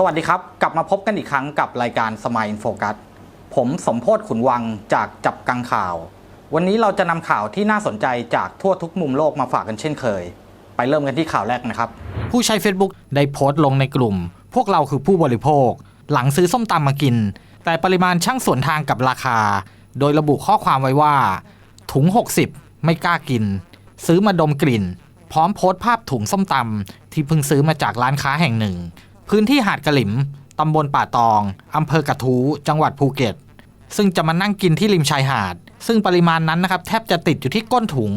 สวัสดีครับ กลับมาพบกันอีกครั้งกับรายการสมายอินโฟกัสผมสมโพศขุนวังจากจับกังข่าว วันนี้เราจะนำข่าวที่น่าสนใจจากทั่วทุกมุมโลกมาฝากกันเช่นเคย ไปเริ่มกันที่ข่าวแรกนะครับ ผู้ใช้ Facebook ได้โพสต์ลงในกลุ่ม พวกเราคือผู้บริโภค หลังซื้อส้มตำมากิน แต่ปริมาณช่างสวนทางกับราคา โดยระบุข้อความไว้ว่า ถุง 60 ไม่กล้ากิน ซื้อมาดมกลิ่น พร้อมโพสต์ภาพถุงส้มตำที่เพิ่งซื้อมาจากร้านค้าแห่งหนึ่ง พื้นที่หาดกระหลิม ตำบลป่าตอง อำเภอกระทู้ จังหวัดภูเก็ต ซึ่งจะมานั่งกินที่ริมชายหาด ซึ่งปริมาณนั้นนะครับแทบจะติดอยู่ที่ก้นถุง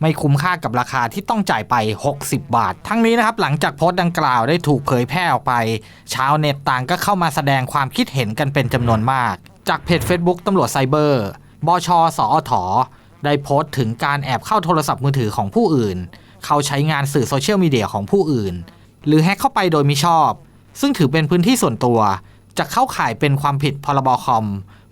ไม่คุ้มค่ากับราคาที่ต้องจ่ายไป 60 บาท ทั้งนี้นะครับหลังจากโพสต์ดังกล่าวได้ถูกเผยแพร่ออกไป ชาวเน็ตต่างก็เข้ามาแสดงความคิดเห็นกันเป็นจำนวนมาก จากเพจ Facebook ตำรวจไซเบอร์ บช สอถได้โพสต์ถึงการแอบเข้าโทรศัพท์มือถือของผู้อื่น เข้าใช้งานสื่อโซเชียลมีเดียของผู้อื่น หรือแฮ็กเข้าไปโดยมิชอบ ซึ่งถือเป็นพื้นที่ส่วนตัว จะเข้าข่ายเป็นความผิดพรบคอม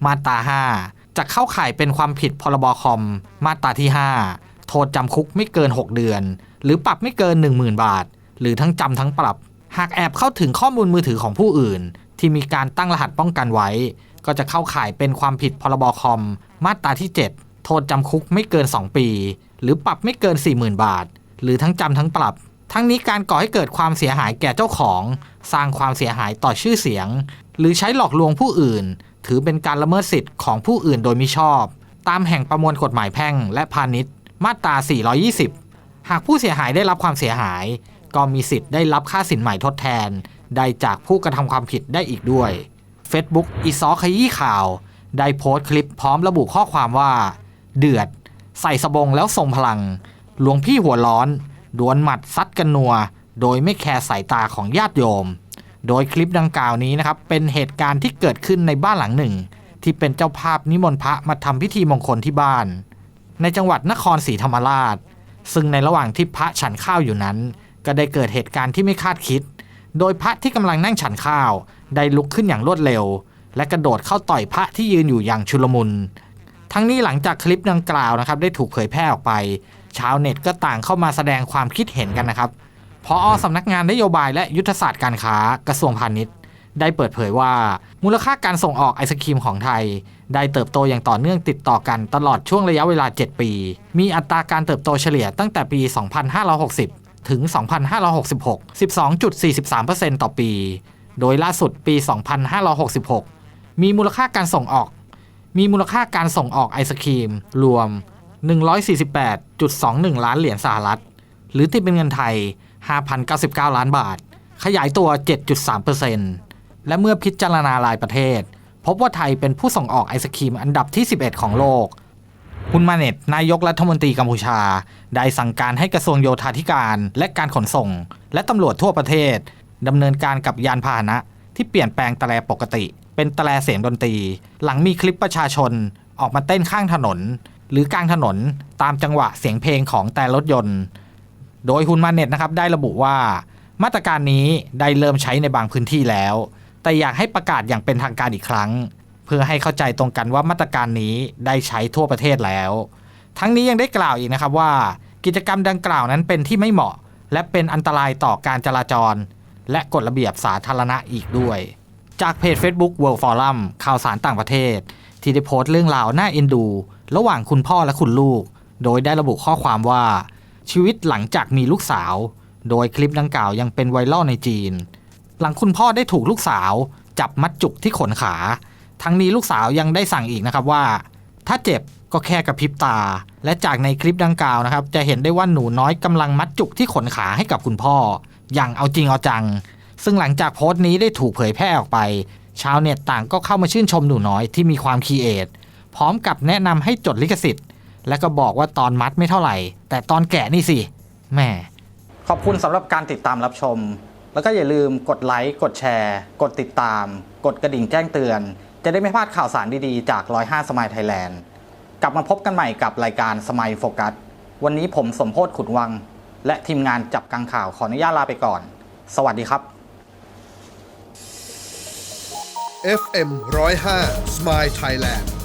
มาตรา5จะเข้าข่ายเป็นความผิดพรบคอม มาตราที่ 5 โทษจำคุกไม่เกิน 6 เดือน หรือปรับไม่เกิน 10,000 บาท หรือทั้งจำทั้งปรับ หากแอบเข้าถึงข้อมูลมือถือของผู้อื่น ที่มีการตั้งรหัสป้องกันไว้ ก็จะเข้าข่ายเป็นความผิดพรบคอม มาตราที่ 7 โทษจำคุกไม่เกิน 2 ปี หรือปรับไม่เกิน 40,000 บาท หรือทั้งจำทั้งปรับ ทั้งนี้การก่อให้เกิดความเสียหายแก่เจ้าของ สร้างความเสียหายต่อชื่อเสียง หรือใช้หลอกลวงผู้อื่น ถือเป็นการละเมิดสิทธิ์ของผู้อื่นโดยมิชอบ ตามแห่งประมวลกฎหมายแพ่งและพาณิชย์ มาตรา 420 หากผู้เสียหายได้รับความเสียหาย ก็มีสิทธิ์ได้รับค่าสินใหม่ทดแทน ได้จากผู้กระทำความผิดได้อีกด้วย Facebook อีซอขยี้ข่าว ได้โพสต์คลิปพร้อมระบุข้อความว่า เดือด ใส่สบงแล้วทรงพลัง หลวงพี่หัวร้อน ดวลหมัดซัดกันนัว โดยไม่แคร์สายตาของญาติโยม โดยคลิปดังกล่าวนี้นะครับ เป็นเหตุการณ์ที่เกิดขึ้นในบ้านหลังหนึ่ง ที่เป็นเจ้าภาพนิมนต์พระมาทำพิธีมงคลที่บ้าน ในจังหวัดนครศรีธรรมราช ซึ่งในระหว่างที่พระฉันข้าวอยู่นั้น ก็ได้เกิดเหตุการณ์ที่ไม่คาดคิด โดยพระที่กำลังนั่งฉันข้าว ได้ลุกขึ้นอย่างรวดเร็ว และกระโดดเข้าต่อยพระที่ยืนอยู่อย่างชุลมุนทั้งนี้หลังจากคลิปดังกล่าวนะครับได้ถูกเผยแพร่ออกไป ชาวเน็ตก็ต่างเข้ามาแสดงความคิดเห็นกันนะครับพออสำนักงานนโยบายและยุทธศาสตร์การค้ากระทรวงพาณิชย์ได้เปิดเผยว่า มูลค่าการส่งออกไอศครีมของไทย ได้เติบโตอย่างต่อเนื่องติดต่อกันตลอดช่วงระยะเวลา 7 ปี มีอัตราการเติบโตเฉลี่ยตั้งแต่ปี 2560 ถึง 2566 12.43%ต่อปี โดยล่าสุดปี 2566 มีมูลค่าการส่งออก มีมูลค่าการส่งออกไอศครีม รวม 148.21 ล้านเหรียญสหรัฐ หรือที่เป็นเงินไทย 5,099 ล้านบาท ขยายตัว 7.3%และเมื่อพิจารณารายประเทศ พบว่าไทยเป็นผู้ส่งออกไอศครีมอันดับที่ 11 ของโลก คุณมาเน็ตนายกรัฐมนตรีกัมพูชา ได้สั่งการให้กระทรวงโยธาธิการและการขนส่ง และตำรวจทั่วประเทศดำเนินการกับยานพาหนะที่เปลี่ยนแปลงตะแลปกติ เป็นตะแลเสียงดนตรี หลังมีคลิปประชาชนออกมาเต้นข้างถนน หรือกลางถนนตามจังหวะเสียงเพลงของแต่รถยนต์ โดยฮุนมาเน็ตนะครับได้ระบุว่า มาตรการนี้ได้เริ่มใช้ในบางพื้นที่แล้ว แต่อยากให้ประกาศอย่างเป็นทางการอีกครั้ง เพื่อให้เข้าใจตรงกันว่ามาตรการนี้ได้ใช้ทั่วประเทศแล้ว ทั้งนี้ยังได้กล่าวอีกนะครับว่า กิจกรรมดังกล่าวนั้นเป็นที่ไม่เหมาะ และเป็นอันตรายต่อการจราจร และกฎระเบียบสาธารณะอีกด้วย จากเพจ Facebook World Forum ข่าวสารต่างประเทศ ที่ได้โพสต์เรื่องราวน่าเอ็นดู ระหว่างคุณพ่อและคุณลูก โดยได้ระบุข้อความว่า ชีวิตหลังจากมีลูกสาว โดยคลิปดังกล่าวยังเป็นไวรัลในจีน หลังคุณพ่อได้ถูกลูกสาว จับมัดจุกที่ขนขา ทั้งนี้ลูกสาวยังได้สั่งอีกนะครับว่า ถ้าเจ็บก็แค่กระพริบตา และจากในคลิปดังกล่าวนะครับ จะเห็นได้ว่าหนูน้อยกำลังมัดจุกที่ขนขาให้กับคุณพ่อ อย่างเอาจริงเอาจัง ซึ่งหลังจากโพสต์นี้ได้ถูกเผยแพร่ออกไป ชาวเน็ตต่างก็เข้ามาชื่นชมหนูน้อยที่มีความคีเอท พร้อมกับแนะนำให้จดลิขสิทธิ์ และก็บอกว่าตอนมัดไม่เท่าไหร่ แต่ตอนแกะนี่สิแหม่ขอบคุณสำหรับการติดตามรับชม แล้วก็อย่าลืมกดไลค์กดแชร์ กดติดตาม กดกระดิ่งแจ้งเตือน จะได้ไม่พลาดข่าวสารดีๆ จาก 105 สมายไทยแลนด์กลับมาพบกันใหม่กับรายการสมายโฟกัสวันนี้ผมสมโพศขุนวัง และทีมงานจับกังข่าวขออนุญาตลาไปก่อน สวัสดีครับ FM 105 Smile Thailand